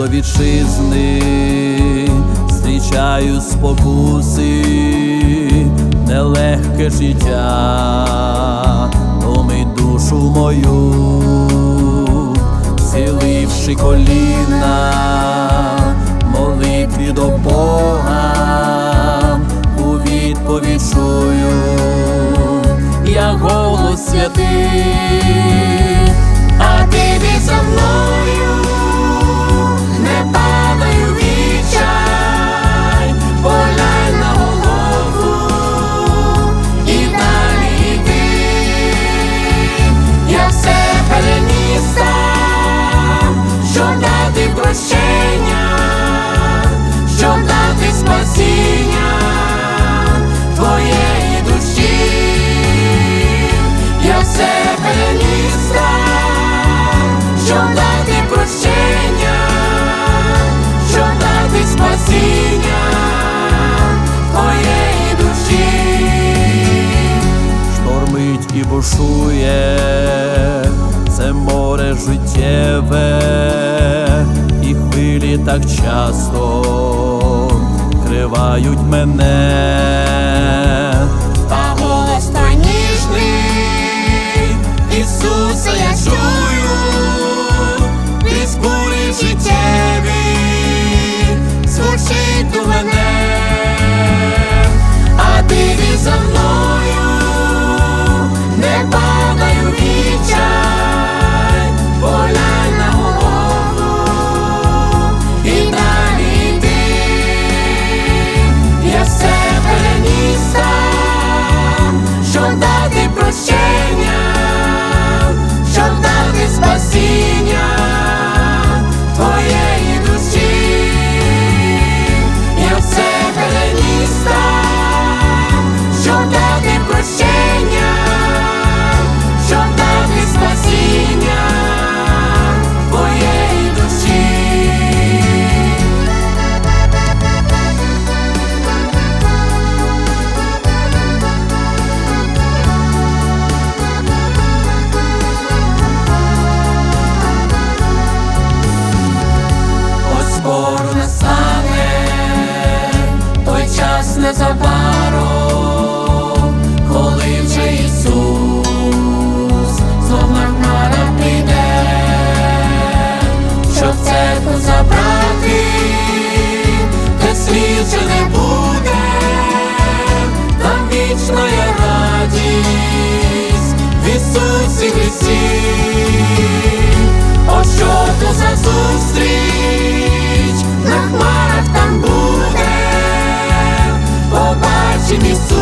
до вітчизни, зустрічаю спокуси, нелегке життя, омий душу мою, зіливши коліна, молитві до Бога, у відповідь чую. Я голос святий. бурлить і бушує, це море життєве, і хвилі так часто кривають мене, та голос той ніжний, Ісуса, я чую, крізь життєві, звучить у мене. житті, О, що то за зустріч, на хмарах там буде, побачимість.